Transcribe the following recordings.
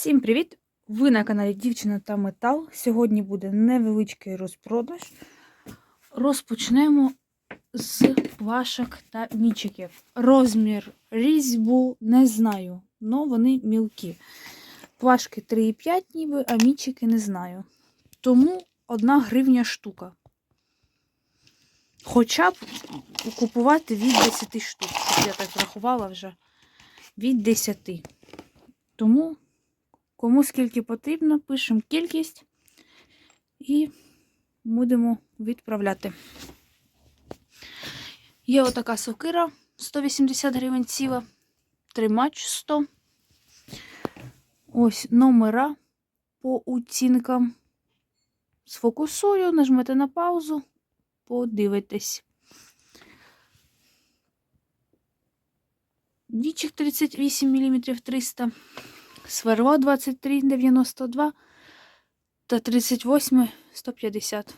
Всім привіт! Ви на каналі Дівчина та Метал. Сьогодні буде невеличкий розпродаж. Розпочнемо з плашок та мічиків. Розмір різьбу не знаю, але вони мілкі. Плашки 3,5 ніби, а мічики не знаю. Тому 1 гривня штука. Хоча б купувати від 10 штук. Я так рахувала вже від 10. Тому Кому скільки потрібно, пишемо кількість і будемо відправляти. Є отака сокира 180 гривень ціла, тримач 100. Ось номера по оцінкам. Сфокусую, нажмете на паузу, подивитесь. Дічик 38 мм 300 сверло 23,92 та 38 150.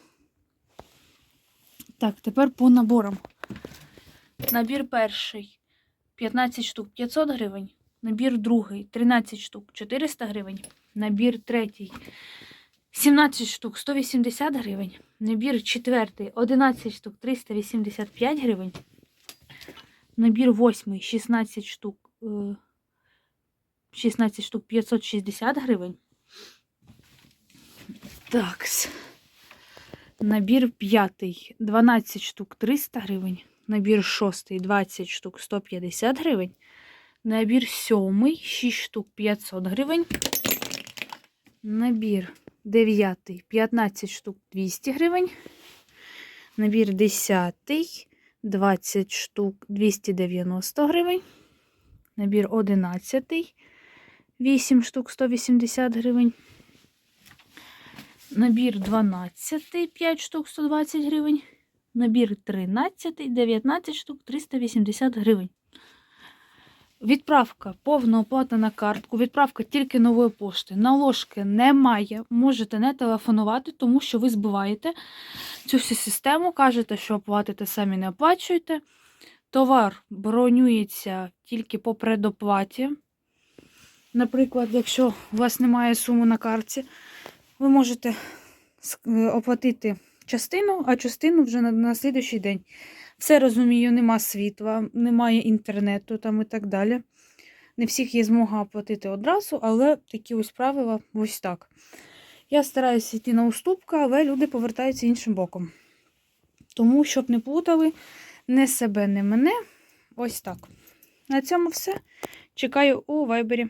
Так, тепер по наборам. Набір перший 15 штук 500 гривень. Набір другий 13 штук 400 гривень. Набір третій 17 штук 180 гривень. Набір четвертий 11 штук 385 гривень. Набір восьмий 16 штук. Е, 16 штук 560 гривень. Так. Набір п'ятий 12 штук 300 гривень. Набір шостий 20 штук 150 гривень. Набір сьомий 6 штук 500 гривень. Набір дев'ятий 15 штук 200 гривень. Набір десятий 20 штук 290 гривень. Набір одинадцятий 8 штук 180 гривень. Набір 12, 5 штук 120 гривень. Набір 13, 19 штук 380 гривень. Відправка повна оплата на картку. Відправка тільки нової пошти. Наложки немає. Можете не телефонувати, тому що ви збиваєте цю всю систему. Кажете, що оплатите, самі не оплачуєте. Товар бронюється тільки по предоплаті. Наприклад, якщо у вас немає суми на карті, ви можете е, оплатити частину, а частину вже на, на слідуючий день. Все розумію, нема світла, немає інтернету там і так далі. Не всіх є змога оплатити одразу, але такі ось правила ось так. Я стараюся йти на уступки, але люди повертаються іншим боком. Тому, щоб не плутали не себе, не мене. Ось так. На цьому все. Чекаю у вайбері.